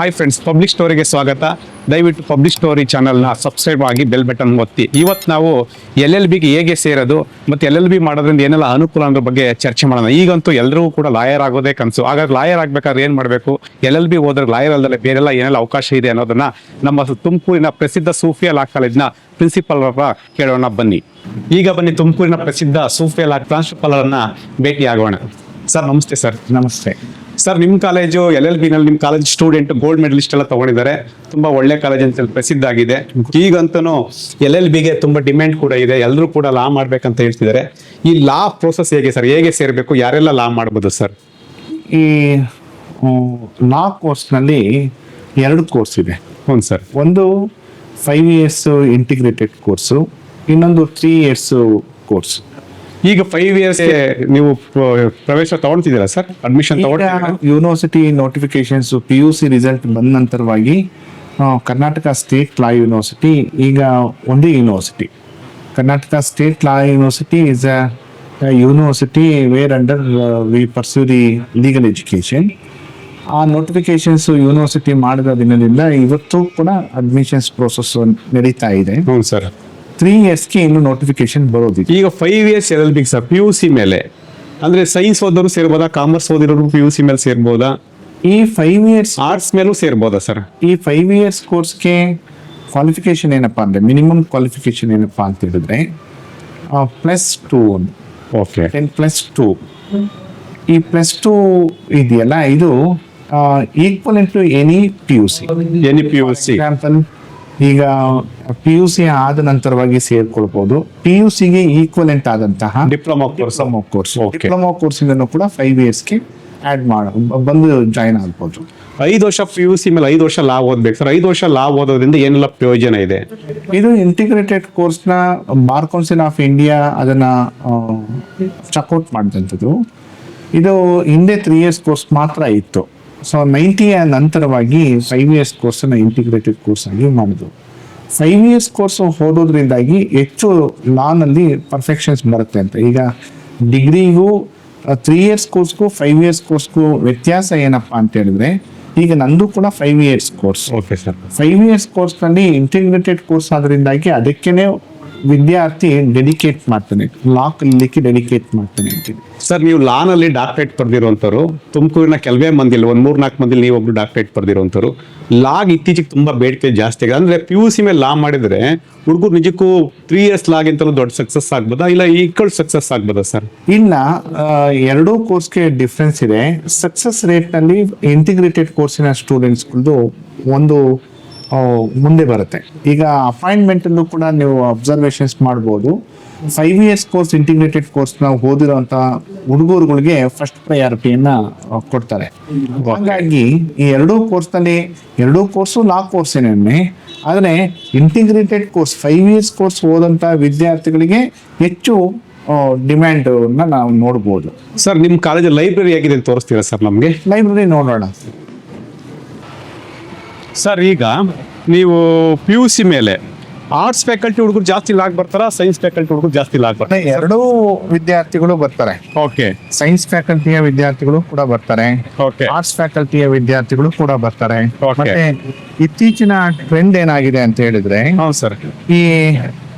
Hi friends public ಸ್ಟೋರಿಗೆ ಸ್ವಾಗತ. ದಯವಿಟ್ಟು ಪಬ್ಲಿಕ್ ಸ್ಟೋರಿ ಚಾನಲ್ನ ಸಬ್ಸ್ಕ್ರೈಬ್ ಆಗಿ ಬೆಲ್ ಬಟನ್ ಒತ್ತಿ. ಇವತ್ತು ನಾವು ಎಲ್ ಎಲ್ ಬಿಗೆ ಹೇಗೆ ಸೇರೋದು ಮತ್ತು ಎಲ್ ಎಲ್ ಬಿ ಮಾಡೋದ್ರಿಂದ ಏನೆಲ್ಲ ಅನುಕೂಲ ಅನ್ನೋ ಬಗ್ಗೆ ಚರ್ಚೆ ಮಾಡೋಣ. ಈಗಂತೂ ಎಲ್ಲರಿಗೂ ಕೂಡ ಲಾಯರ್ ಆಗೋದೇ ಕನಸು. ಹಾಗಾದ್ರೆ ಲಾಯರ್ ಆಗ್ಬೇಕಾದ್ರೆ ಏನು ಮಾಡಬೇಕು? ಎಲ್ ಎಲ್ ಬಿ ಹೋದ್ರೆ ಲಾಯರ್ ಅಲ್ಲದೆ ಬೇರೆಲ್ಲ ಏನೆಲ್ಲ ಅವಕಾಶ ಇದೆ ಅನ್ನೋದನ್ನ ನಮ್ಮ ತುಮಕೂರಿನ ಪ್ರಸಿದ್ಧ ಸೂಫಿಯಾ ಲಾ ಕಾಲೇಜ್ನ ಪ್ರಿನ್ಸಿಪಲ್ ಅವರ ಕೇಳೋಣ ಬನ್ನಿ. ಈಗ ಬನ್ನಿ ತುಮಕೂರಿನ ಪ್ರಸಿದ್ಧ ಸೂಫಿಯಾ ಲಾ ಪ್ರಾಂಶುಪಾಲ್ ಅವರನ್ನ ಭೇಟಿ ಆಗೋಣ ಸರ್, ನಮಸ್ತೆ ಸರ್. ನಮಸ್ತೆ. ಸರ್ ನಿಮ್ಮ ಕಾಲೇಜು ಎಲ್ ಎಲ್ ಬಿನಲ್ಲಿ ನಿಮ್ಮ ಕಾಲೇಜ್ ಸ್ಟೂಡೆಂಟ್ ಗೋಲ್ಡ್ ಮೆಡಲಿಸ್ಟ್ ಎಲ್ಲ ತಗೊಂಡಿದ್ದಾರೆ. ತುಂಬಾ ಒಳ್ಳೆ ಕಾಲೇಜ್ ಅಂತ ಪ್ರಸಿದ್ಧ ಆಗಿದೆ ಈಗಂತೂ ಎಲ್ ಎಲ್ ಬಿಗೆ ತುಂಬಾ ಡಿಮ್ಯಾಂಡ್ ಕೂಡ ಇದೆ. ಎಲ್ಲರೂ ಕೂಡ ಲಾ ಮಾಡ್ಬೇಕಂತ ಹೇಳ್ತಿದ್ದಾರೆ. ಈ ಲಾ ಪ್ರೋಸೆಸ್ ಹೇಗೆ ಸರ್ ಹೇಗೆ ಸೇರಬೇಕು? ಯಾರೆಲ್ಲ ಲಾ ಮಾಡ್ಬೋದು ಸರ್ ಈ ಲಾ ಕೋರ್ಸ್ನಲ್ಲಿ ಎರಡು ಕೋರ್ಸ್ ಇದೆ. ಹ್ಞೂ ಸರ್ ಒಂದು ಫೈವ್ ಇಯರ್ಸ್ ಇಂಟಿಗ್ರೇಟೆಡ್ ಕೋರ್ಸು ಇನ್ನೊಂದು ತ್ರೀ ಇಯರ್ಸ್ ಕೋರ್ಸ್ ಈಗ ಫೈವ್ ಇಯರ್ಸ್ ನೀವು ಪ್ರ- ಪ್ರವೇಶ ತಗೊಳ್ತಿದ್ದೀರಾ sir? Admission university notifications P U C result ಬಂದ ನಂತರವಾಗಿ ಕರ್ನಾಟಕ ಸ್ಟೇಟ್ ಲಾ ಯೂನಿವರ್ಸಿಟಿ ಈಗ ಒಂದೇ university Karnataka state law university is a university where under we pursue the legal education ಆ notifications university ಮಾಡಿದ ದಿನದಿಂದ ಇವತ್ತು ಕೂಡ ಅಡ್ಮಿಷನ್ಸ್ ಪ್ರೋಸೆಸ್ ನಡೀತಾ ಇದೆ. ಹ್ಞೂ ಸರ್. ತ್ರೀ ಇಯರ್ಸ್ಗೆ ಇನ್ನು ನೋಟಿಫಿಕೇಶನ್ ಬರೋದಿದೆ ಈಗ five years L sir P U C ಮೇಲೆ. ಅಂದ್ರೆ ಸೈನ್ಸ್ ಓದೋರು ಸೇರ್ಬೋದಾ ಕಾಮರ್ಸ್ ಓದಿರೋರು ಪಿ ಯು ಸಿ ಮೇಲೆ ಸೇರ್ಬೋದಾ? ಈ ಫೈವ್ ಇಯರ್ಸ್ ಆರ್ಟ್ಸ್ ಮೇಲೂ ಸೇರ್ಬೋದಾ ಸರ್? ಈ ಫೈವ್ ಇಯರ್ಸ್ ಕೋರ್ಸ್ಗೆ ಕ್ವಾಲಿಫಿಕೇಶನ್ ಏನಪ್ಪಾ ಅಂದ್ರೆ ಮಿನಿಮಮ್ ಕ್ವಾಲಿಫಿಕೇಶನ್ ಏನಪ್ಪಾ ಅಂತ ಹೇಳಿದ್ರೆ plus two okay ten plus two ಈ ಪ್ಲಸ್ ಟೂ ಇದೆಯಲ್ಲ ಇದು equal to any P U C any P U C example ಈಗ ಪಿ ಯು ಸಿ ಆದ ನಂತರವಾಗಿ ಸೇರ್ಕೊಳ್ಬಹುದು ಪಿ ಯು ಸಿಗೆ ಈಕ್ವಲೆಂಟ್ ಆದಂತಹ diploma course course. Diploma course ಕೂಡ ಫೈವ್ ಇಯರ್ಸ್ಗೆ ಆಡ್ ಮಾಡ ಬಂದು ಜಾಯಿನ್ ಆಗ್ಬೋದು. ಐದು ವರ್ಷ ಪಿ ಯು ಸಿ ಮೇಲೆ ಐದು ವರ್ಷ ಲಾಭ ಓದ್ಬೇಕು ಸರ್ ಐದು ವರ್ಷ ಲಾಭ ಓದೋದ್ರಿಂದ ಏನೆಲ್ಲ ಪ್ರಯೋಜನ ಇದೆ? ಇದು ಇಂಟಿಗ್ರೇಟೆಡ್ ಕೋರ್ಸ್ನ ಬಾರ್ ಕೌನ್ಸಿಲ್ ಆಫ್ ಇಂಡಿಯಾ ಅದನ್ನ ಚೆಕ್ಔಟ್ ಮಾಡಿದಂಥದ್ದು ಇದು ಹಿಂದೆ ತ್ರೀ ಇಯರ್ಸ್ ಕೋರ್ಸ್ ಮಾತ್ರ ಇತ್ತು. ಸೊ ನೈಂಟಿಯ ನಂತರವಾಗಿ ಫೈವ್ ಇಯರ್ಸ್ ಕೋರ್ಸನ್ನು ಇಂಟಿಗ್ರೇಟೆಡ್ ಕೋರ್ಸ್ ಆಗಿ ಮಾಡಿದ್ರು. ಫೈವ್ ಇಯರ್ಸ್ ಕೋರ್ಸ್ ಓದೋದ್ರಿಂದಾಗಿ ಹೆಚ್ಚು ಲಾನಲ್ಲಿ ಪರ್ಫೆಕ್ಷನ್ಸ್ ಬರುತ್ತೆ ಅಂತ. ಈಗ ಡಿಗ್ರಿಗೂ ತ್ರೀ ಇಯರ್ಸ್ ಕೋರ್ಸ್ಗೂ ಫೈವ್ ಇಯರ್ಸ್ ಕೋರ್ಸ್ಗೂ ವ್ಯತ್ಯಾಸ ಏನಪ್ಪಾ ಅಂತ ಹೇಳಿದ್ರೆ ಈಗ ನಂದು ಕೂಡ five years course okay sir five years ಕೋರ್ಸ್ನಲ್ಲಿ ಇಂಟಿಗ್ರೇಟೆಡ್ ಕೋರ್ಸ್ ಆದ್ರಿಂದಾಗಿ ಅದಕ್ಕೇನೆ ವಿದ್ಯಾರ್ಥಿ ಡೆಡಿಕೇಟ್ ಮಾಡ್ತಾನೆ. ಲಾ ಕಲಿಲಿಕ್ಕೆ ಡೆಡಿಕೇಟ್ ಮಾಡ್ತಾನೆ ಅಂತೀನಿ ಸರ್, ನೀವು ಲಾನಲ್ಲಿ ಡಾಕ್ಟರೇಟ್ ಪಡೆದಿರುವಂಥವ್ರು, ತುಮಕೂರಿನ ಕೆಲವೇ ಮಂದಿಲ್ ಒಂದು ಮೂರು ನಾಲ್ಕು ಮಂದಿಲಿ ನೀವು ಒಬ್ರು ಡಾಕ್ಟರೇಟ್ ಪಡೆದಿರುವಂಥವ್ರು, ಲಾಗ್ ಇತ್ತೀಚೆಗೆ ತುಂಬಾ ಬೇಡಿಕೆ ಜಾಸ್ತಿ ಆಗಿದೆ. ಅಂದ್ರೆ ಪಿ ಯು ಸಿ ಮೇಲೆ ಲಾ ಮಾಡಿದ್ರೆ ಹುಡುಗರು ನಿಜಕ್ಕೂ ತ್ರೀ ಇಯರ್ಸ್ ಲಾಗ್ ಅಂತಲೂ ದೊಡ್ಡ ಸಕ್ಸಸ್ ಆಗ್ಬೋದಾ? ಇಲ್ಲ ಈಕ್ವಲ್ ಸಕ್ಸಸ್ ಆಗ್ಬೋದಾ ಸರ್? ಇನ್ನ ಎರಡೂ ಕೋರ್ಸ್ಗೆ ಡಿಫ್ರೆನ್ಸ್ ಇದೆ. ಸಕ್ಸಸ್ ರೇಟ್ನಲ್ಲಿ ಇಂಟಿಗ್ರೇಟೆಡ್ ಕೋರ್ಸಿನ ಸ್ಟೂಡೆಂಟ್ಸ್ಗಳದ್ದು ಒಂದು ಮುಂದೆ ಬರುತ್ತೆ. ಈಗ ಅಪಾಯಿಂಟ್ಮೆಂಟ್ ಅಲ್ಲೂ ಕೂಡ ನೀವು ಅಬ್ಸರ್ವೇಷನ್ಸ್ ಮಾಡ್ಬೋದು. Five years course integrated course ನಾವು ಓದಿರೋಂಥ ಹುಡುಗರುಗಳಿಗೆ ಫಸ್ಟ್ ಪ್ರಯಾರಿಟಿಯನ್ನ ಕೊಡ್ತಾರೆ. ಹಾಗಾಗಿ ಈ ಎರಡೂ ಕೋರ್ಸ್ನಲ್ಲಿ ಎರಡೂ ಕೋರ್ಸು ಲಾ ಕೋರ್ಸೇನೆ ಆದರೆ integrated course five years course ಓದಂಥ ವಿದ್ಯಾರ್ಥಿಗಳಿಗೆ ಹೆಚ್ಚು ಡಿಮ್ಯಾಂಡ್ ನಾವು ನೋಡ್ಬೋದು. ಸರ್ ನಿಮ್ಮ ಕಾಲೇಜ್ ಲೈಬ್ರರಿ ಆಗಿದೆ ಅಂತ ತೋರಿಸ್ತೀರಾ ಸರ್ ನಮಗೆ? ಲೈಬ್ರರಿ ನೋಡೋಣ. ಸರ್ ಈಗ ನೀವು ಪಿ ಯು ಸಿ ಮೇಲೆ ಆರ್ಟ್ಸ್ ಫ್ಯಾಕಲ್ಟಿ ಹುಡುಗರು ಜಾಸ್ತಿ ಲಾಗ್ ಬರ್ತಾರ? ಸೈನ್ಸ್ ಫ್ಯಾಕಲ್ಟಿ ಹುಡುಗರು ಜಾಸ್ತಿ ಲಾಗ್ ಬರ್ತಾರೆ? ಎರಡೂ ವಿದ್ಯಾರ್ಥಿಗಳು ಬರ್ತಾರೆ. ಓಕೆ ಸೈನ್ಸ್ ಫ್ಯಾಕಲ್ಟಿಯ ವಿದ್ಯಾರ್ಥಿಗಳು ಕೂಡ ಬರ್ತಾರೆ. ಓಕೆ ಆರ್ಟ್ಸ್ ಫ್ಯಾಕಲ್ಟಿಯ ವಿದ್ಯಾರ್ಥಿಗಳು ಕೂಡ ಬರ್ತಾರೆ. Okay. ಮತ್ತೆ ಇತ್ತೀಚಿನ ಟ್ರೆಂಡ್ ಏನಾಗಿದೆ ಅಂತ ಹೇಳಿದ್ರೆ ಹೌದು ಸರ್ ಈ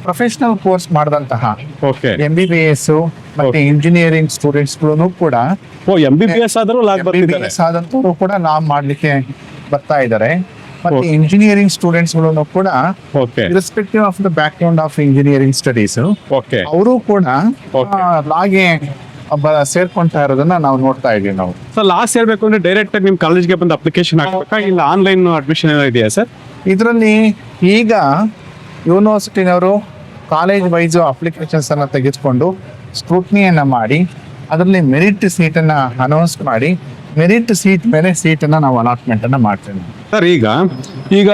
ಪ್ರೊಫೆಷನಲ್ ಕೋರ್ಸ್ ಮಾಡಿದಂತಹ okay M B B S ಮತ್ತೆ. ಇಂಜಿನಿಯರಿಂಗ್ ಸ್ಟೂಡೆಂಟ್ಸ್ ಕೂಡ ಓ ಎಂ ಬಿ ಬಿ ಎಸ್ ಆದರೂ ಲಾಗ್ ಬರ್ತಿದ್ದಾರೆ. MBBS ಆದಂತವರು ಕೂಡ ನಾವು ಮಾಡ್ಲಿಕ್ಕೆ ಬರ್ತಾ ಇದ್ದಾರೆ. ಮತ್ತೆ ಇಂಜಿನಿಯರಿಂಗ್ ಸ್ಟೂಡೆಂಟ್ಸ್ಗಳನ್ನು ಕೂಡ okay irrespective of the background of engineering studies okay ಅವರು ಕೂಡ ಲಾಗೆ ಸೇರ್ಕೊಂತಾ ಇರೋದನ್ನ ನಾವು ನೋಡ್ತಾ ಇದೀವಿ ನಾವು. ಸರ್ ಲಾಸ್ಟ್ ಹೇಳ್ಬೇಕು ಅಂದ್ರೆ ಡೈರೆಕ್ಟ್ ಆಗಿ ನಿಮ್ಮ ಕಾಲೇಜ್ಗೆ ಬಂದು ಅಪ್ಲಿಕೇಶನ್ ಹಾಕ್ಬೇಕಾ? ಇಲ್ಲ ಆನ್ಲೈನ್ ಅಡ್ಮಿಷನ್ ಏನೋ ಇದೆಯಾ ಸರ್? ಇದರಲ್ಲಿ ಈಗ ಯೂನಿವರ್ಸಿಟಿನವರು ಕಾಲೇಜ್ ವೈಸ್ ಅಪ್ಲಿಕೇಶನ್ಸ್ ಅನ್ನ ತೆಗೆದುಕೊಂಡು ಸ್ಕ್ರೂಟ್ನಿಯನ್ನ ಮಾಡಿ ಅದರಲ್ಲಿ ಮೆರಿಟ್ ಸೀಟ್ ಅನ್ನ ಅನೌನ್ಸ್ ಮಾಡಿ ಮೆರಿಟ್ ಸೀಟ್ ಮೇಲೆ ಸೀಟನ್ನು ಅನ್ನ ನಾವು ಅಲಾಟ್ಮೆಂಟ್ ಅನ್ನ ಮಾಡ್ತೇವೆ ಸರ್ ಈಗ ಈಗ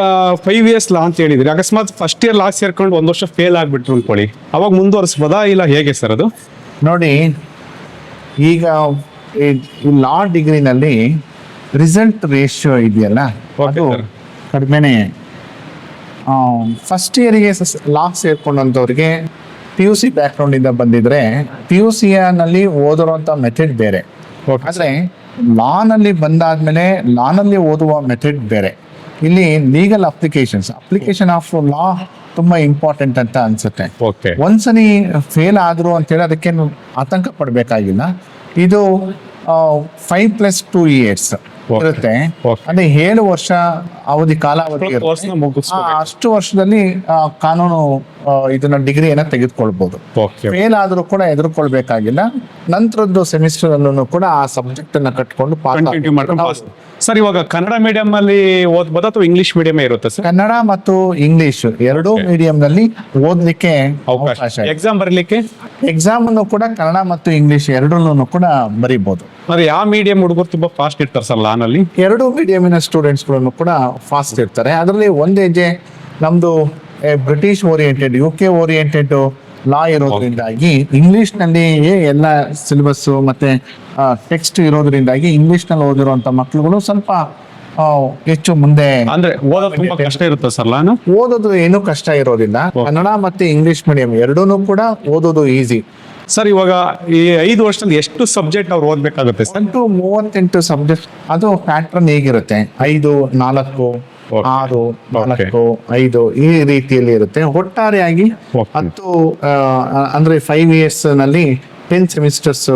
ಫೈವ್ ಇಯರ್ಸ್ ಲಾ ಅಂತ ಹೇಳಿದ್ರಿ ಅಕಸ್ಮಾತ್ ಫಸ್ಟ್ ಇಯರ್ ಲಾಸ್ಟ್ ಸೇರ್ಕೊಂಡು ಒಂದು ವರ್ಷ ಫೇಲ್ ಆಗ್ಬಿಟ್ರು ಅನ್ಕೊಳ್ಳಿ. ಅವಾಗ ಮುಂದುವರಿಸ್ಬೋದಾ ಇಲ್ಲ ಹೇಗೆ ಸರ್ ಅದು? ನೋಡಿ ಈಗ ಈ ಲಾ ಡಿಗ್ರಿನಲ್ಲಿ ರಿಸಲ್ಟ್ ರೇಷಿಯೋ ಇದೆಯಲ್ಲ ಅದು. ಕಡಿಮೆನೆ ಫಸ್ಟ್ ಇಯರ್ಗೆ ಲಾ ಸೇರ್ಕೊಂಡಂಥವ್ರಿಗೆ ಪಿ ಯು ಸಿ ಬ್ಯಾಕ್ಗ್ರೌಂಡಿಂದ ಬಂದಿದ್ರೆ ಪಿ ಯು ನಲ್ಲಿ ಓದಿರುವಂಥ ಮೆಥಡ್ ಬೇರೆ. ಆದ್ರೆ ಲಾನಲ್ಲಿ ಬಂದಾದ್ಮೇಲೆ ಲಾನಲ್ಲಿ ಓದುವ ಮೆಥಡ್ ಬೇರೆ. ಇಲ್ಲಿ legal applications application of law ತುಂಬಾ ಇಂಪಾರ್ಟೆಂಟ್ ಅಂತ ಅನ್ಸುತ್ತೆ. ಓಕೆ ಒಂದ್ಸಲಿ ಫೇಲ್ ಆದ್ರು ಅಂತೇಳಿ ಅದಕ್ಕೇನು ಆತಂಕ ಪಡಬೇಕಾಗಿಲ್ಲ. ಇದು ಫೈವ್ ಪ್ಲಸ್ ಟೂ ಇಯರ್ಸ್. ಇರುತ್ತೆ. ಅಂದ್ರೆ ಏಳು ವರ್ಷ ಅವಧಿ ಕಾಲಾವಧಿ ಅಷ್ಟು ವರ್ಷದಲ್ಲಿ ಕಾನೂನು ಇದನ್ನ ಡಿಗ್ರಿಯನ್ನ ತೆಗೆದುಕೊಳ್ಬಹುದು ಫೇಲ್ ಆದ್ರೂ ಕೂಡ ಎದುರ್ಕೊಳ್ಬೇಕಾಗಿಲ್ಲ. ನಂತರದ್ದು ಸೆಮಿಸ್ಟರ್ ಅಲ್ಲೂ ಕೂಡ ಆ ಸಬ್ಜೆಕ್ಟ್ ಅನ್ನ ಕಟ್ಕೊಂಡು ಪಾಸ್ ಕಂಟಿನ್ಯೂ ಮಾಡ್ಕೊಂಡು ಪಾಸ್ ಸರ್ ಇವಾಗ ಕನ್ನಡ ಮೀಡಿಯಂ ಅಲ್ಲಿ ಓದ್ಬೋದಾ ಅಥವಾ ಇಂಗ್ಲಿಷ್ ಮೀಡಿಯಂ ಇರುತ್ತೆ ಸರ್ ಕನ್ನಡ ಮತ್ತು ಇಂಗ್ಲಿಷ್ ಎರಡೂ. ಮೀಡಿಯಂ ನಲ್ಲಿ ಓದ್ಲಿಕ್ಕೆ ಅವಕಾಶ. ಎಕ್ಸಾಮ್ ಬರಲಿಕ್ಕೆ? ಎಕ್ಸಾಮ್ ಅನ್ನು ಕೂಡ ಕನ್ನಡ ಮತ್ತು ಇಂಗ್ಲಿಷ್ ಎರಡನ್ನೂ ಕೂಡ ಬರೀಬಹುದು ಅಂದ್ರೆ ಯಾವ ಮೀಡಿಯಂ ಹುಡುಗರು ತುಂಬಾ ಫಾಸ್ಟ್ ಇರ್ತಾರೆ ಸರ್ ಲಾನಲ್ಲಿ ಎರಡು ಮೀಡಿಯಮಿನ ಸ್ಟೂಡೆಂಟ್ಸ್ಗಳನ್ನು ಕೂಡ ಫಾಸ್ಟ್ ಇರ್ತಾರೆ. ಅದರಲ್ಲಿ ಒಂದೇ ಹೆಜ್ಜೆ ನಮ್ದು British oriented U K oriented law ಇರೋದ್ರಿಂದಾಗಿ ಇಂಗ್ಲಿಷ್ನಲ್ಲಿ ಎಲ್ಲ ಸಿಲೆಬಸ್ ಮತ್ತೆ ಟೆಕ್ಸ್ಟ್ ಇರೋದ್ರಿಂದಾಗಿ ಇಂಗ್ಲಿಷ್ನಲ್ಲಿ ಓದಿರುವಂತ ಮಕ್ಕಳುಗಳು ಸ್ವಲ್ಪ ಹೆಚ್ಚು ಮುಂದೆ ಅಂದ್ರೆ ಓದೋದು ತುಂಬಾ ಕಷ್ಟ ಇರುತ್ತೆ ಸರ್ ಲಾನು? ಓದೋದು ಏನೂ ಕಷ್ಟ ಇರೋದಿಲ್ಲ. ಕನ್ನಡ ಮತ್ತೆ ಇಂಗ್ಲಿಷ್ ಮೀಡಿಯಂ ಎರಡೂ ಕೂಡ ಓದೋದು ಈಸಿ ಸರ್ ಇವಾಗ ಈ ಐದು ವರ್ಷದಲ್ಲಿ ಎಷ್ಟು ಸಬ್ಜೆಕ್ಟ್ ಅವ್ರು ಓದ್ಬೇಕಾಗುತ್ತೆ ಸರ್? ಟು ಮೂವತ್ತೆಂಟು ಸಬ್ಜೆಕ್ಟ್ ಅದು ಪ್ಯಾಟ್ರನ್ ಹೇಗಿರುತ್ತೆ? ಐದು ನಾಲ್ಕು. ಆರು ನಾಲ್ಕು ಐದು ಈ ರೀತಿಯಲ್ಲಿ ಇರುತ್ತೆ. ಒಟ್ಟಾರೆಯಾಗಿ. ಹತ್ತು ಅಂದ್ರೆ ಫೈವ್ ಇಯರ್ಸ್ನಲ್ಲಿ ಟೆನ್ ಸೆಮಿಸ್ಟರ್ಸ್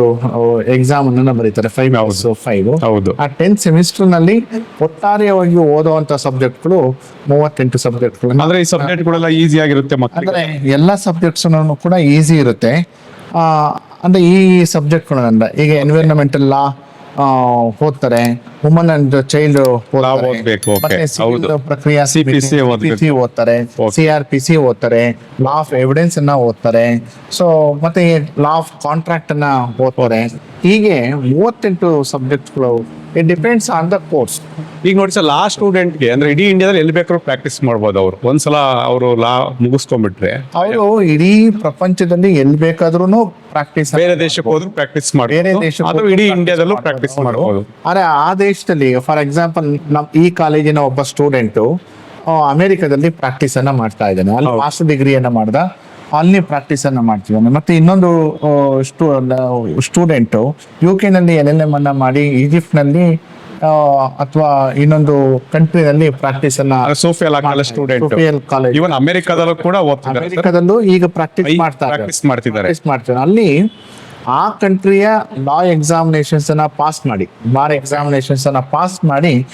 ಎಕ್ಸಾಮ್ ಅನ್ನ ಬರೀತಾರೆ. ಫೈವ್ ಅವರ್ಸ್ ಫೈವ್ ಹೌದು. ಆ ಟೆನ್ ಸೆಮಿಸ್ಟರ್ನಲ್ಲಿ ಒಟ್ಟಾರೆಯಾಗಿ ಓದುವಂತ ಸಬ್ಜೆಕ್ಟ್ಗಳು ಮೂವತ್ತೆಂಟು ಸಬ್ಜೆಕ್ಟ್ಗಳು ಅಂದ್ರೆ ಈ ಸಬ್ಜೆಕ್ಟ್ ಗಳೆಲ್ಲ ಈಸಿ ಆಗಿರುತ್ತೆ ಅಂದ್ರೆ ಎಲ್ಲ ಸಬ್ಜೆಕ್ಟ್ಸ್ ಕೂಡ ಈಸಿ ಇರುತ್ತೆ. ಅಂದ್ರೆ ಈ ಸಬ್ಜೆಕ್ಟ್ಗಳನ್ನ ಈಗ ಎನ್ವಿರಾನ್ಮೆಂಟಲ್ ಲಾ ಓದ್ತಾರೆ. ವುಮನ್ ಅಂಡ್ ಚೈಲ್ಡ್ ಪ್ರಕ್ರಿಯಾ. ಓದ್ತಾರೆ. ಸಿ ಆರ್ ಪಿ ಸಿ ಓದ್ತಾರೆ. ಲಾ ಆಫ್ ಎವಿಡೆನ್ಸ್ ಅನ್ನ ಓದ್ತಾರೆ. ಸೊ ಮತ್ತೆ ಲಾ ಆಫ್ ಕಾಂಟ್ರಾಕ್ಟ್ ಅನ್ನ ಓದ್ತಾರೆ. ಹೀಗೆ ಮೂವತ್ತೆಂಟು ಸಬ್ಜೆಕ್ಟ್ಗಳು it depends on the course ಈಗ ನೋಡಿ ಸರ್ ಲಾ ಸ್ಟೂಡೆಂಟ್ಗೆ ಅಂದ್ರೆ ಇಡೀ ಇಂಡಿಯಾದಲ್ಲಿ ಎಲ್ಲಿ ಬೇಕಾದ್ರೂ ಪ್ರಾಕ್ಟೀಸ್ ಮಾಡ್ಬೋದು ಅವರು. ಒಂದ್ಸಲ ಅವರು ಲಾ ಮುಗಿಸ್ಕೊಂಡ್ಬಿಟ್ರೆ. ಅವರು ಇಡೀ ಪ್ರಪಂಚದಲ್ಲಿ ಎಲ್ಲಿ ಬೇಕಾದ್ರೂ ಪ್ರಾಕ್ಟೀಸ್ ಬೇರೆ ದೇಶಕ್ಕೆ ಹೋದ್ರು ಪ್ರಾಕ್ಟೀಸ್ ಮಾಡಿ ಬೇರೆ ಹೋದ್ರು ಇಡೀ ಇಂಡಿಯಾದಲ್ಲೂ. ಪ್ರಾಕ್ಟೀಸ್ ಮಾಡ್ಬೋದು. ಆದರೆ ಆ ದೇಶದಲ್ಲಿ ಫಾರ್ ಎಕ್ಸಾಂಪಲ್ ನಮ್ ಈ ಕಾಲೇಜಿನ ಒಬ್ಬ ಸ್ಟೂಡೆಂಟು ಅಮೆರಿಕದಲ್ಲಿ ಪ್ರಾಕ್ಟೀಸ್ ಅನ್ನ ಮಾಡ್ತಾ ಇದ್ದಾನೆ. ಅಲ್ಲಿ. ಮಾಸ್ಟರ್ ಡಿಗ್ರಿಯನ್ನ ಮಾಡ್ದ. ಅಲ್ಲಿ ಪ್ರಾಕ್ಟೀಸ್ ಅನ್ನ ಮಾಡ್ತಿದ್ದಾನೆ ಮತ್ತೆ ಇನ್ನೊಂದು ಸ್ಟೂಡೆಂಟ್ ಯು ಕೆ ನಲ್ಲಿ ಎಲ್ ಎಲ್ ಎಂ ಅನ್ನ ಮಾಡಿ ಈಜಿಪ್ಟ್ನಲ್ಲಿ ಅಥವಾ ಇನ್ನೊಂದು ಕಂಟ್ರಿನಲ್ಲಿ ಪ್ರಾಕ್ಟೀಸ್ ಅನ್ನ ಸೋಫಿಯಲ್ ಸ್ಟೂಡೆಂಟ್ ಕಾಲೇಜ್ ಇವನ್ ಅಮೆರಿಕಾದಲ್ಲೂ ಕೂಡ. ಅಮೆರಿಕದಲ್ಲೂ ಈಗ ಪ್ರಾಕ್ಟೀಸ್ ಮಾಡ್ತಾರೆ. ಪ್ರಾಕ್ಟೀಸ್ ಮಾಡ್ತಿದ್ದಾರೆ. ಮಾಡ್ತಾರೆ. ಅಲ್ಲಿ ಆ ಕಂಟ್ರಿಯ ಲಾ ಎಕ್ಸಾಮಿನೇಷನ್ಸ್ ಅನ್ನ ಪಾಸ್ ಮಾಡಿ ಬಾರ್ ಎಕ್ಸಾಮಿನೇಷನ್ಸ್ ಅನ್ನ ಪಾಸ್ ಮಾಡಿ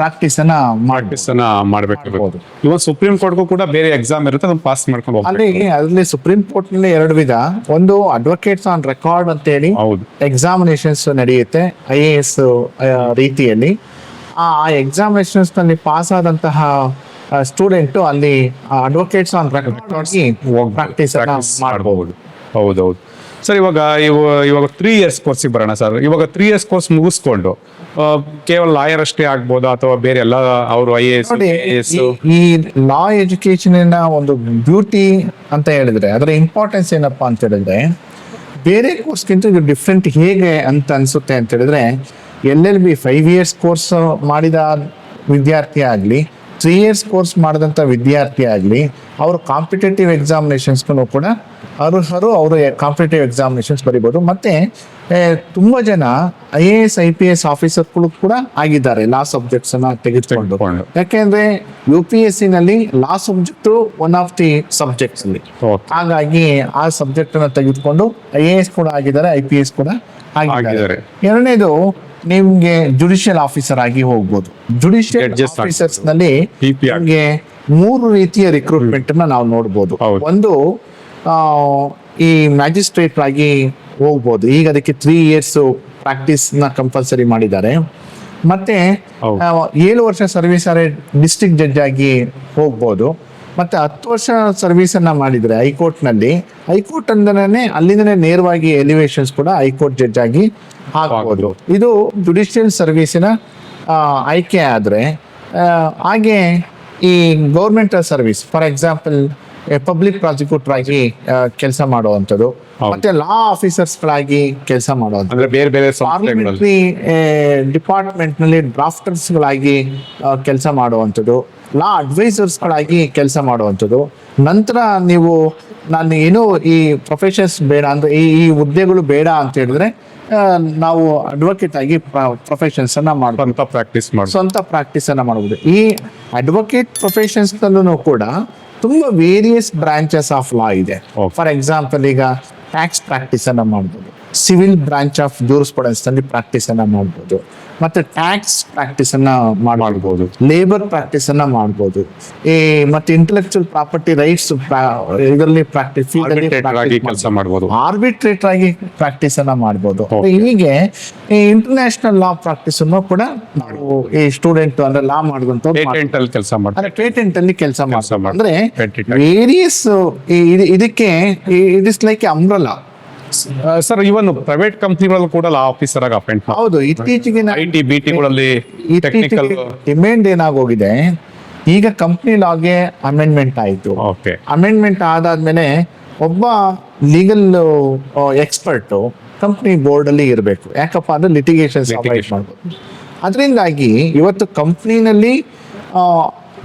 ಪ್ರಾಕ್ಟೀಸ್ ಅನ್ನ ಮಾಡಿ ಪ್ರಾಕ್ಟೀಸ್ ಅನ್ನ ಮಾಡ್ಬೇಕು ಮಾಡ್ಬೋದು. ಇವನ್ ಸುಪ್ರೀಂ ಕೋರ್ಟ್ಗೂ ಕೂಡ ಬೇರೆ ಎಕ್ಸಾಮ್ ಇರುತ್ತೆ ಅದನ್ನ ಪಾಸ್ ಮಾಡ್ಕೊಂಡು ಹೋಗ್ಬೇಕು. ಅಲ್ಲಿ ಅದರಲ್ಲಿ ಸುಪ್ರೀಂ ಕೋರ್ಟ್ನಲ್ಲಿ ಎರಡು ವಿಧ. ಒಂದು ಅಡ್ವೊಕೇಟ್ಸ್ ಆನ್ ರೆಕಾರ್ಡ್ ಅಂತ ಹೇಳಿ ಹೌದು. ಎಕ್ಸಾಮಿನೇಷನ್ಸ್ ನಡೆಯುತ್ತೆ ಐ ಎ ಎಸ್ ರೀತಿಯಲ್ಲಿ. ಆ ಎಕ್ಸಾಮಿನೇಷನ್ಸ್ನಲ್ಲಿ ಪಾಸ್ ಆದಂತಹ ಸ್ಟೂಡೆಂಟ್ ಅಲ್ಲಿ ಅಡ್ವೊಕೇಟ್ಸ್ ಆನ್ ರೆಕಾರ್ಡ್ ಪ್ರಾಕ್ಟೀಸ್ ಮಾಡಬಹುದು ಹೌದೌದು. ಸರ್ ಇವಾಗ ಇವ ಇವಾಗ ತ್ರೀ ಇಯರ್ಸ್ ಕೋರ್ಸಿಗೆ ಬರೋಣ ಸರ್ ಇವಾಗ ತ್ರೀ ಇಯರ್ಸ್ ಕೋರ್ಸ್ ಮುಗಿಸ್ಕೊಂಡು ಕೇವಲ ಲಾಯರ್ ಅಷ್ಟೇ ಆಗ್ಬೋದಾ ಅಥವಾ ಬೇರೆ ಎಲ್ಲ ಅವರು ಐ ಎಸ್ ಈ ಲಾ ಎಜುಕೇಶನ್ ಒಂದು ಬ್ಯೂಟಿ ಅಂತ ಹೇಳಿದ್ರೆ ಅದರ ಇಂಪಾರ್ಟೆನ್ಸ್ ಏನಪ್ಪಾ ಅಂತ ಹೇಳಿದ್ರೆ ಬೇರೆ ಕೋರ್ಸ್ಗಿಂತ ಇದು ಡಿಫ್ರೆಂಟ್ ಹೇಗೆ ಅಂತ ಅನ್ಸುತ್ತೆ ಅಂತ ಹೇಳಿದ್ರೆ L L B five years course ಮಾಡಿದ ವಿದ್ಯಾರ್ಥಿ ಆಗಲಿ ತ್ರೀ ಇಯರ್ಸ್ ಕೋರ್ಸ್ ಮಾಡಿದಂಥ ವಿದ್ಯಾರ್ಥಿ ಆಗಲಿ ಅವರು ಕಾಂಪಿಟೇಟಿವ್ ಎಕ್ಸಾಮಿನೇಷನ್ಸ್ಗೂ ಕೂಡ ಅರ್ಹರು ಅವರು ಕಾಂಪಿಟೇಟಿವ್ ಎಕ್ಸಾಮಿನೇಷನ್ಸ್ ಬರಿಬೋದು. ಮತ್ತೆ ತುಂಬ ಜನ I A S I P S ಆಫೀಸರ್ಗಳು ಕೂಡ ಆಗಿದ್ದಾರೆ ಲಾ ಸಬ್ಜೆಕ್ಟ್ಸ್ ಅನ್ನ ತೆಗೆದುಕೊಂಡು. ಯಾಕೆಂದ್ರೆ ಯು ಪಿ ಎಸ್ ಸಿ ನಲ್ಲಿ law subject one of the subjects ಅಲ್ಲಿ. ಹಾಗಾಗಿ ಆ ಸಬ್ಜೆಕ್ಟ್ ಅನ್ನ ತೆಗೆದುಕೊಂಡು ಐ ಎ ಎಸ್ ಕೂಡ ಆಗಿದ್ದಾರೆ ಐ ಪಿ ಎಸ್ ಕೂಡ ಆಗಿದ್ದಾರೆ. ಎರಡನೇದು ನಿಮ್ಗೆ ಜುಡಿಷಿಯಲ್ ಆಫೀಸರ್ ಆಗಿ ಹೋಗ್ಬೋದು. ಜುಡಿಷಿಯಲ್ ಆಫೀಸರ್ಸ್ನಲ್ಲಿ ನಿಮ್ಗೆ ಮೂರು ರೀತಿಯ ರಿಕ್ರೂಟ್ಮೆಂಟ್ ನಾವು ನೋಡ್ಬೋದು. ಒಂದು ಈ ಮ್ಯಾಜಿಸ್ಟ್ರೇಟ್ ಆಗಿ ಹೋಗ್ಬೋದು. ಈಗ ಅದಕ್ಕೆ ತ್ರೀ ಇಯರ್ಸ್ ಪ್ರಾಕ್ಟೀಸ್ನ ಕಂಪಲ್ಸರಿ ಮಾಡಿದ್ದಾರೆ. ಮತ್ತೆ. ಏಳು ವರ್ಷ ಸರ್ವಿಸ್ ಆದರೆ ಡಿಸ್ಟ್ರಿಕ್ಟ್ ಜಡ್ಜ್ ಆಗಿ ಹೋಗ್ಬೋದು. ಮತ್ತೆ ಹತ್ತು ವರ್ಷ ಸರ್ವಿಸ್ ಅನ್ನ ಮಾಡಿದ್ರೆ ಹೈಕೋರ್ಟ್ನಲ್ಲಿ ಹೈಕೋರ್ಟ್ ಅಂದನೇ ಅಲ್ಲಿಂದನೇ ನೇರವಾಗಿ ಎಲಿವೇಶನ್ಸ್ ಕೂಡ ಹೈಕೋರ್ಟ್ ಜಡ್ಜ್ ಆಗಿ ಆಗ್ಬೋದು. ಇದು ಜುಡಿಷಿಯಲ್ ಸರ್ವಿಸಿನ ಆಯ್ಕೆ ಆದ್ರೆ ಹಾಗೆ ಈ government service for example public prosecutor ಆಗಿ ಕೆಲಸ ಮಾಡುವಂಥದ್ದು. ಮತ್ತೆ ಲಾ ಆಫೀಸರ್ಸ್ ಗಳಾಗಿ ಕೆಲಸ ಮಾಡುವಂಥದ್ದು. ಅಂದ್ರೆ ಬೇರೆ ಬೇರೆ ಪಾರ್ಲಿಮೆಂಟ್ರಿ ಡಿಪಾರ್ಟ್ಮೆಂಟ್ನಲ್ಲಿ ಡ್ರಾಫ್ಟರ್ಸ್ ಗಳಾಗಿ ಕೆಲಸ ಮಾಡುವಂಥದ್ದು. ಲಾ ಅಡ್ವೈಸರ್ಸ್ ಗಳಾಗಿ ಕೆಲಸ ಮಾಡುವಂಥದ್ದು. ನಂತರ ನೀವು ನಾನು ಏನು ಈ ಪ್ರೊಫೆಷನ್ಸ್ ಬೇಡ ಅಂದ್ರೆ ಈ ಈ ಹುದ್ದೆಗಳು ಬೇಡ ಅಂತ ಹೇಳಿದ್ರೆ ನಾವು ಅಡ್ವೊಕೇಟ್ ಆಗಿ ಪ್ರೊಫೆಷನ್ಸ್ ಅನ್ನ ಮಾಡ್ಬೋದು. ಸ್ವಂತ ಪ್ರಾಕ್ಟೀಸ್ ಮಾಡಿ ಸ್ವಂತ ಪ್ರಾಕ್ಟೀಸ್ ಅನ್ನ ಮಾಡಬಹುದು ಈ ಅಡ್ವೊಕೇಟ್ ಪ್ರೊಫೆಷನ್ಸ್ ಕೂಡ ತುಂಬಾ ವೇರಿಯಸ್ ಬ್ರಾಂಚಸ್ ಆಫ್ ಲಾ ಇದೆ. ಫಾರ್ ಎಕ್ಸಾಂಪಲ್ ಈಗ ಟ್ಯಾಕ್ಸ್ ಪ್ರಾಕ್ಟೀಸ್ ಅನ್ನ ಮಾಡ್ಬೋದು. ಸಿವಿಲ್ ಬ್ರಾಂಚ್ ಆಫ್ ಜೂರಿಸ್ಪುಡೆನ್ಸ್ನಲ್ಲಿ ಪ್ರಾಕ್ಟೀಸ್ ಅನ್ನ ಮಾಡ್ಬೋದು. ಮತ್ತೆ ಟ್ಯಾಕ್ಸ್ ಪ್ರಾಕ್ಟೀಸ್ ಅನ್ನ ಮಾಡ್ಬೋದು. ಲೇಬರ್ ಪ್ರಾಕ್ಟೀಸ್ ಅನ್ನ ಮಾಡ್ಬೋದು. ಈ ಮತ್ತೆ ಇಂಟೆಲೆಕ್ಚುಯಲ್ ಪ್ರಾಪರ್ಟಿ ರೈಟ್ಸ್ ಇದರಲ್ಲಿ ಪ್ರಾಕ್ಟೀಸ್ ಕೆಲಸ ಮಾಡ್ಬೋದು. ಆರ್ಬಿಟ್ರೇಟರ್ ಆಗಿ ಪ್ರಾಕ್ಟೀಸ್ ಅನ್ನ ಮಾಡ್ಬೋದು. Okay. ಹೀಗೆ ಈ ಇಂಟರ್ನ್ಯಾಷನಲ್ ಲಾ ಪ್ರಾಕ್ಟೀಸ್ ಅನ್ನು ಕೂಡ ನಾವು ಈ ಸ್ಟೂಡೆಂಟ್ ಅಂದ್ರೆ ಲಾ ಮಾಡುವಂತ ಕೆಲಸ ಮಾಡ್ತಾರೆ. ಅಂದ್ರೆ ಪೇಟೆಂಟ್ ಅಲ್ಲಿ ಕೆಲಸ ಮಾಡ್ತಾರೆ. ಅಂದ್ರೆ. ವೇರಿಯಸ್ ಇದಕ್ಕೆ it is like umbrella sir even private ಕಂಪ್ನಿಗಳಲ್ಲೂ ಕೂಡ ಆಫೀಸರ್ ಆಗಿ ಅಪಾಯಿಂಟ್ ಹೌದು ಇತ್ತೀಚೆಗೆ ಐ ಟಿ ಬಿ ಟಿಗಳಲ್ಲಿ ಟೆಕ್ನಿಕಲ್ ಡಿಮ್ಯಾಂಡ್ ಏನಾಗೋಗಿದೆ? ಈಗ ಕಂಪ್ನಿ ಲಾಗೆ ಅಮೆಂಡ್ಮೆಂಟ್ ಆಯ್ತು. ಓಕೆ ಅಮೆಂಡ್ಮೆಂಟ್ ಆದಾದ್ಮೇಲೆ ಒಬ್ಬ ಲೀಗಲ್ ಎಕ್ಸ್ಪರ್ಟ್ ಕಂಪ್ನಿ ಬೋರ್ಡ್ ಅಲ್ಲಿ ಇರಬೇಕು. ಯಾಕಪ್ಪ ಅಂದ್ರೆ ಲಿಟಿಗೇಷನ್ಸ್ ಅದರಿಂದಾಗಿ ಇವತ್ತು ಕಂಪ್ನಿನಲ್ಲಿ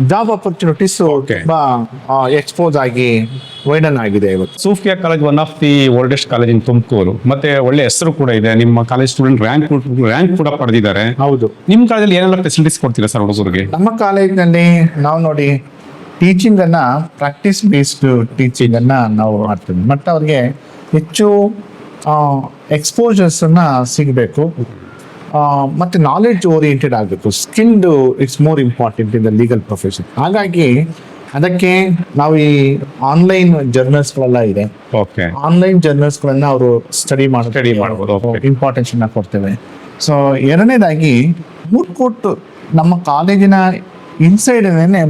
ಜಾಬ್ ಅಪರ್ಚುನಿಟೀಸ್. ತುಂಬಾ ಎಕ್ಸ್ಪೋಸ್ ಆಗಿ ವೈಡನ್ ಆಗಿದೆ ಇವತ್ತು. Sufia college one of the oldest college in Tumakuru. ಮತ್ತೆ ಒಳ್ಳೆ ಹೆಸರು ಕೂಡ ಇದೆ. ನಿಮ್ಮ ಕಾಲೇಜ್ ಸ್ಟೂಡೆಂಟ್ ರ್ಯಾಂಕ್ ರ್ಯಾಂಕ್ ಕೂಡ ಪಡೆದಿದ್ದಾರೆ. ಹೌದು. ನಿಮ್ಮ ಕಾಲೇಜಲ್ಲಿ ಏನೆಲ್ಲ ಫೆಸಿಲಿಟೀಸ್ ಕೊಡ್ತೀರಾ ಸರ್ ಹುಡುಗರಿಗೆ? ನಮ್ಮ ಕಾಲೇಜಿನಲ್ಲಿ ನಾವು ನೋಡಿ ಟೀಚಿಂಗ್ ಅನ್ನ ಪ್ರಾಕ್ಟೀಸ್ ಬೇಸ್ಡ್ ಟೀಚಿಂಗ್ ಅನ್ನ ನಾವು ಮಾಡ್ತೀವಿ. ಮತ್ತೆ ಅವ್ರಿಗೆ ಹೆಚ್ಚು ಎಕ್ಸ್ಪೋಜರ್ಸ್ ಅನ್ನ ಸಿಗಬೇಕು. ಮತ್ತೆ ನಾಲೆಡ್ಜ್ ಓರಿಯೆಂಟೆಡ್ ಆಗಬೇಕು. Skilled it's more important in the legal profession ಹಾಗಾಗಿ ಅದಕ್ಕೆ ನಾವು ಈ ಆನ್ಲೈನ್ ಜರ್ನಲ್ಸ್ ಜರ್ನಲ್ಸ್ಗಳೆಲ್ಲ ಇದೆ. ಓಕೆ ಆನ್ಲೈನ್ ಜರ್ನಲ್ಸ್ಗಳನ್ನ ಅವರು ಸ್ಟಡಿ ಮಾಡಿ. ಇಂಪಾರ್ಟೆನ್ಸ್ ಕೊಡ್ತೇವೆ. ಸೊ ಎರಡನೇದಾಗಿ ಮೂರ್ ಕೋಟ್ ನಮ್ಮ ಕಾಲೇಜಿನ ಇನ್ಸೈಡ್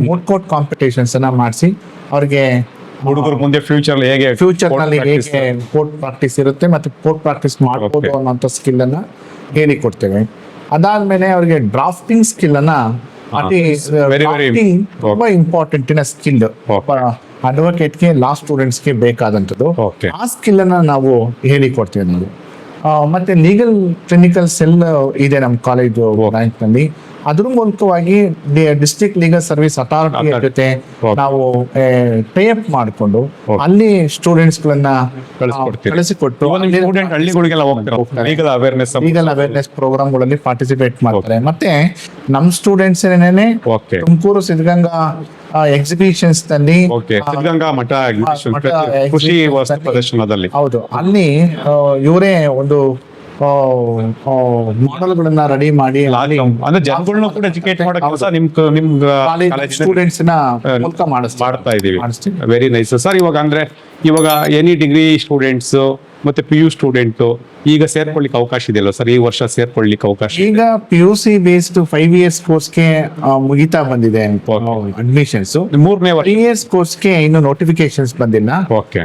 ಮೂರ್ ಕೋಟ್ ಕಾಂಪಿಟೇಷನ್ಸ್ ಅನ್ನ ಮಾಡಿಸಿ ಅವ್ರಿಗೆ ಹುಡುಗರು ಮುಂದೆ ಫ್ಯೂಚರ್ ಹೇಗೆ ಫ್ಯೂಚರ್ನಲ್ಲಿ ಹೇಗೆ ಕೋರ್ಟ್ ಪ್ರಾಕ್ಟೀಸ್ ಇರುತ್ತೆ ಮತ್ತೆ ಕೋರ್ಟ್ ಪ್ರಾಕ್ಟೀಸ್ ಮಾಡಬಹುದು ಅನ್ನೋ ಸ್ಕಿಲ್ ಅನ್ನ ಹೇಳಿ ಕೊಡ್ತೇವೆ? ಅದಾದ್ಮೇಲೆ ಅವ್ರಿಗೆ ಡ್ರಾಫ್ಟಿಂಗ್ ಸ್ಕಿಲ್ ಅನ್ನ ಅತಿ drafting ತುಂಬಾ ಇಂಪಾರ್ಟೆಂಟ್ ಇನ ಸ್ಕಿಲ್ ಅಡ್ವೊಕೇಟ್ ಅಡ್ವೊಕೇಟ್ಗೆ ಲಾ ಸ್ಟೂಡೆಂಟ್ಸ್ಗೆ ಬೇಕಾದಂಥದ್ದು. ಬೇಕಾದಂತದ್ದು ಆ ಸ್ಕಿಲ್ ಅನ್ನ ನಾವು ಹೇಳಿ ಕೊಡ್ತೇವೆ ನಾವು. ಮತ್ತೆ ಲೀಗಲ್ ಕ್ಲಿನಿಕಲ್ ಸೆಲ್ ಇದೆ ನಮ್ಮ ಕಾಲೇಜು ಬ್ಯಾಂಕ್ನಲ್ಲಿ. ಅದ್ರ ಮೂಲಕವಾಗಿ ಡಿಸ್ಟ್ರಿಕ್ಟ್ ಲೀಗಲ್ ಸರ್ವಿಸ್ ಅಥಾರಿಟಿ ಜೊತೆ ನಾವು ಟೈಅಪ್ ಮಾಡಿಕೊಂಡು. ಅಲ್ಲಿ ಸ್ಟೂಡೆಂಟ್ಸ್ ಗಳನ್ನ. ಕಳಿಸಿಕೊಟ್ಟು. ಲೀಗಲ್ ಅವೇರ್ನೆಸ್ ಲೀಗಲ್ ಅವೇರ್ನೆಸ್ ಪ್ರೋಗ್ರಾಮ್ಗಳಲ್ಲಿ ಪಾರ್ಟಿಸಿಪೇಟ್ ಮಾಡ್ತಾರೆ. ಮತ್ತೆ ನಮ್ಮ ಸ್ಟೂಡೆಂಟ್ಸ್ ಏನೇನೆ? ತುಮಕೂರು ಸಿದ್ಧಗಂಗಾ ಎಕ್ಸಿಬಿಷನ್ಸ್ನಲ್ಲಿ ಮಠ ಕೃಷಿ ಪ್ರದರ್ಶನದಲ್ಲಿ. ಹೌದು. ಅಲ್ಲಿ ಇವರೇ ಒಂದು ಮಾಡೆಲ್ಗಳನ್ನ ರೆಡಿ ಮಾಡಿ ಅಂದ್ರೆ ಜನಗಳನ್ನ ಕೂಡ ಎಜುಕೇಟ್ ಮಾಡೋ ಕೆಲಸ ನಿಮ್ ನಿಮ್ ಸ್ಟೂಡೆಂಟ್ಸ್ನ ಮೂಲಕ ಮಾಡ್ತಾ ಇದೀವಿ. ವೆರಿ ನೈಸ್ ಸರ್ ಇವಾಗ ಅಂದ್ರೆ ಇವಾಗ ಎನಿ ಡಿಗ್ರಿ ಸ್ಟೂಡೆಂಟ್ಸ್ ಮತ್ತೆ ಪಿ ಯು ಸ್ಟೂಡೆಂಟ್ ಈಗ ಸೇರ್ಕೊಳ್ಳಿಕ್ಕೆ ಅವಕಾಶ ಇದೆಯಲ್ಲ ಸರ್ ಈ ವರ್ಷ ಸೇರ್ಕೊಳ್ಳಿಕ್ಕೆ ಅವಕಾಶ ಈಗ P U C based five years ಕೋರ್ಸ್ಗೆ ಮುಗಿತಾ ಬಂದಿದೆ ಅಡ್ಮಿಷನ್ಸ್ ಮೂರನೇ ವರ್ಷ ಇಯರ್ಸ್ ಕೋರ್ಸ್ ಕೋರ್ಸ್ಗೆ ಇನ್ನು ನೋಟಿಫಿಕೇಶನ್ಸ್ ಬಂದಿಲ್ಲ okay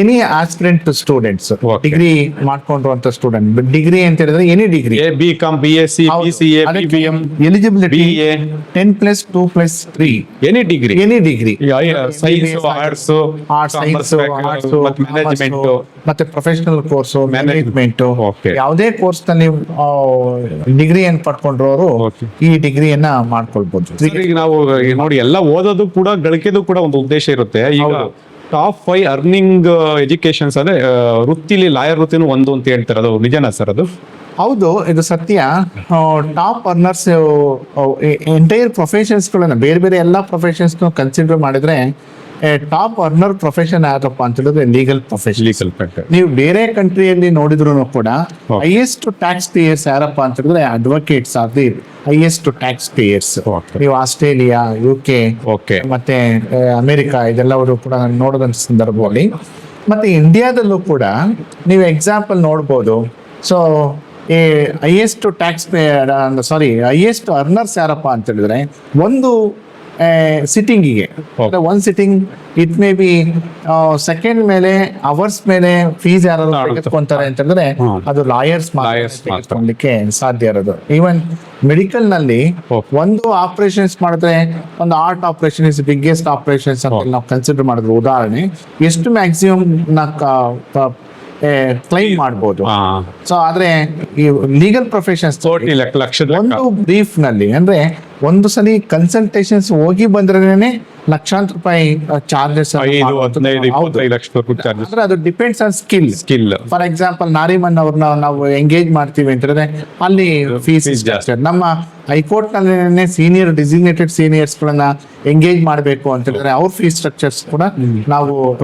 any aspirant students. Degree ಮಾಡ್ಕೊಂಡಿರುವಂತ student degree ಅಂತ ಹೇಳಿದ್ರೆ any degree A B com B S C B C A B B M eligibility ten plus two plus three any degree any degree science arts arts science arts management ಮತ್ತೆ professional course management. ಯಾವುದೇ ಕೋರ್ಸ್ನಲ್ಲಿ degree ಏನ್ ಪಡ್ಕೊಂಡ್ರವರು. ಈ ಡಿಗ್ರಿಯನ್ನ ಮಾಡ್ಕೊಳ್ಬಹುದು ಈಗ ನಾವು ನೋಡಿ ಎಲ್ಲ ಓದೋದು ಕೂಡ ಗಳಿಕೆದು ಕೂಡ ಒಂದು ಉದ್ದೇಶ ಇರುತ್ತೆ. ಈಗ ಟಾಪ್ ಫೈವ್ ಅರ್ನಿಂಗ್ ಎಜುಕೇಶನ್ಸ್ ಅಂದ್ರೆ ವೃತ್ತಿಲಿ ಲಾಯರ್ ವೃತ್ತಿನೂ ಒಂದು ಅಂತ ಹೇಳ್ತಾರೆ. ಅದು ನಿಜನಾ ಸರ್ ಅದು? ಹೌದು ಇದು ಸತ್ಯ. ಟಾಪ್ ಅರ್ನರ್ಸ್ ಎಂಟೈರ್ ಪ್ರೊಫೆಷನ್ಸ್ಗಳನ್ನ ಬೇರೆ ಬೇರೆ ಎಲ್ಲ ಪ್ರೊಫೆಷನ್ಸ್ ಕನ್ಸಿಡರ್ ಮಾಡಿದ್ರೆ ಟಾಪ್ ಅರ್ನರ್ ಪ್ರೊಫೆಷನ್ ಯಾವ್ದಪ್ಪ ಅಂತ ಹೇಳಿದ್ರೆ ಲೀಗಲ್ ಪ್ರೊಫೆಷನ್ ಲೀಗಲ್ ನೀವು ಬೇರೆ ಕಂಟ್ರಿಯಲ್ಲಿ ನೋಡಿದ್ರು ಕೂಡ. ಹೈಯೆಸ್ಟ್ ಟ್ಯಾಕ್ಸ್ ಪೇಯರ್ಸ್ ಯಾರಪ್ಪ ಅಂತ ಹೇಳಿದ್ರೆ advocates the highest tax payers. ನೀವು ಆಸ್ಟ್ರೇಲಿಯಾ ಯು ಕೆ ಓಕೆ ಮತ್ತೆ ಅಮೆರಿಕ ಇದೆಲ್ಲವರು ಕೂಡ ನೋಡಿದ ಸಂದರ್ಭದಲ್ಲಿ. ಮತ್ತೆ ಇಂಡಿಯಾದಲ್ಲೂ ಕೂಡ ನೀವು ಎಕ್ಸಾಂಪಲ್ ನೋಡ್ಬೋದು. ಸೊ ಈ highest tax payer sorry highest earners ಯಾರಪ್ಪ ಅಂತ ಹೇಳಿದ್ರೆ ಒಂದು ಸಿಟ್ಟಿಂಗಿಗೆ one sitting it may be second ಮೇಲೆ ಅವರ್ಸ್ ಮೇಲೆ ಫೀಸ್ ಯಾರು ತೆಗೆದುಕೊಂತಾರೆ ಅಂತಂದ್ರೆ ಅದು ಲಾಯರ್ಸ್ ಮಾಡ್ಲಿಕ್ಕೆ ಸಾಧ್ಯ ಇರೋದು. ಈವನ್ ಮೆಡಿಕಲ್ನಲ್ಲಿ ಒಂದು ಆಪರೇಷನ್ಸ್ ಮಾಡಿದ್ರೆ ಒಂದು art operation is biggest operations ಅಂತ ನಾವು ಕನ್ಸಿಡರ್ ಮಾಡಿದ್ರು ಉದಾಹರಣೆ ಎಷ್ಟು ಮ್ಯಾಕ್ಸಿಮಮ್ ನಾ ಕ್ಲೈಮ್ ಮಾಡ್ಬೋದು. ಹಾ. ಸೊ ಆದ್ರೆ ಈ ಲೀಗಲ್ ಪ್ರೊಫೆಷನ್ಸ್ ಒಂದು ಬ್ರೀಫ್ನಲ್ಲಿ ಅಂದ್ರೆ ಒಂದು ಸಲ ಕನ್ಸಲ್ಟೇಷನ್ಸ್ ಹೋಗಿ ಬಂದ್ರೇನೆ ಲಕ್ಷಾಂತರ ರೂಪಾಯಿ ಚಾರ್ಜಸ್ ಅಂದ್ರೆ ಅದು depends on skill skill for example Nariman ಅವ್ರನ್ನ ನಾವು ಎಂಗೇಜ್ ಮಾಡ್ತೀವಿ ಅಂತಂದ್ರೆ ಅಲ್ಲಿ ಫೀಸ್. ನಮ್ಮ ಹೈಕೋರ್ಟ್ನಲ್ಲಿ ಸೀನಿಯರ್ ಡಿಸಿಗ್ನೇಟೆಡ್ ಸೀನಿಯರ್ಸ್ ಗಳನ್ನ ಎಂಗೇಜ್ ಮಾಡಬೇಕು ಅಂತ ಹೇಳಿದ್ರೆ ಅವ್ರ ಫೀಸ್ ಸ್ಟ್ರಕ್ಚರ್ಸ್ ಕೂಡ ನಾವು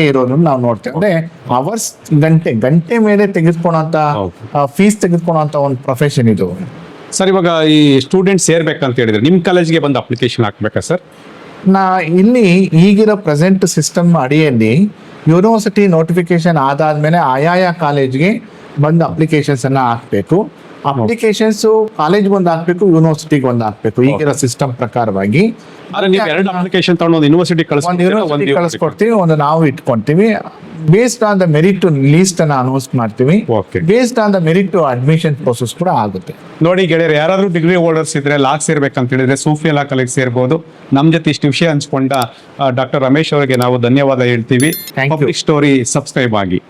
ಇರೋದನ್ನ ನಾವು ನೋಡ್ತೇವೆ. ಅಂದ್ರೆ ಅವರ್ಸ್ ಗಂಟೆ ಗಂಟೆ ಮೇಲೆ ತೆಗೆದುಕೊಳ್ಳುವಂತ ಹೌದು. ಫೀಸ್ ತೆಗೆದುಕೊಳ್ಳುವಂತ ಒಂದು ಪ್ರೊಫೆಷನ್ ಇದು. ಸರ್ ಇವಾಗ ಈ ಸ್ಟೂಡೆಂಟ್ ಸೇರ್ಬೇಕಂತ ಹೇಳಿದ್ರೆ ನಿಮ್ಮ ಕಾಲೇಜ್ಗೆ ಬಂದು ಅಪ್ಲಿಕೇಶನ್ ಹಾಕ್ಬೇಕಾ ಸರ್ ನಾ ಇಲ್ಲಿ ಈಗಿರೋ ಪ್ರೆಸೆಂಟ್ ಸಿಸ್ಟಮ್ ಅಡಿಯಲ್ಲಿ ಯೂನಿವರ್ಸಿಟಿ ನೋಟಿಫಿಕೇಶನ್ ಆದಾದ್ಮೇಲೆ ಆಯಾಯ ಕಾಲೇಜ್ಗೆ ಬಂದು ಅಪ್ಲಿಕೇಶನ್ಸ್ ಅನ್ನ ಹಾಕ್ಬೇಕು. ಅಪ್ಲಿಕೇಶನ್ಸ್ ಕಾಲೇಜ್ ಒಂದು ಹಾಕ್ಬೇಕು ಯೂನಿವರ್ಸಿಟಿಗೆ ಒಂದು ಹಾಕ್ಬೇಕು. ಈಗಿರೋ ಸಿಸ್ಟಮ್ ಪ್ರಕಾರವಾಗಿ. ಎರಡು ಅಪ್ಲಿಕೇಶನ್ ತಗೊಂಡು ಯೂನಿವರ್ಸಿಟಿ ಕಳಿಸ್ಕೊಡ್ತೀವಿ ಒಂದು ನಾವು ಇಟ್ಕೊಂತೀವಿ. Based on the merit list ಅನ್ನ ಅನೌನ್ಸ್ ಮಾಡ್ತೀವಿ. Based on the merit admission process ಕೂಡ ಆಗುತ್ತೆ. ನೋಡಿ ಗೆಳೆಯರು ಯಾರಾದ್ರೂ ಡಿಗ್ರಿ ಹೋಲ್ಡರ್ಸ್ ಇದ್ರೆ ಲಾಕ್ ಸೇರ್ಬೇಕಂತ ಹೇಳಿದ್ರೆ ಸೂಫಿ ಲಾ ಕಾಲೇಜ್ ಸೇರ್ಬೋದು. ನಮ್ ಜೊತೆ ಇಷ್ಟು ವಿಷಯ ಹಂಚ್ಕೊಂಡ ಡಾಕ್ಟರ್ ರಮೇಶ್ ಅವರಿಗೆ ನಾವು ಧನ್ಯವಾದ ಹೇಳ್ತೀವಿ. ಪಬ್ಲಿಕ್ ಸ್ಟೋರಿ ಸಬ್ಸ್ಕ್ರೈಬ್ ಆಗಿ.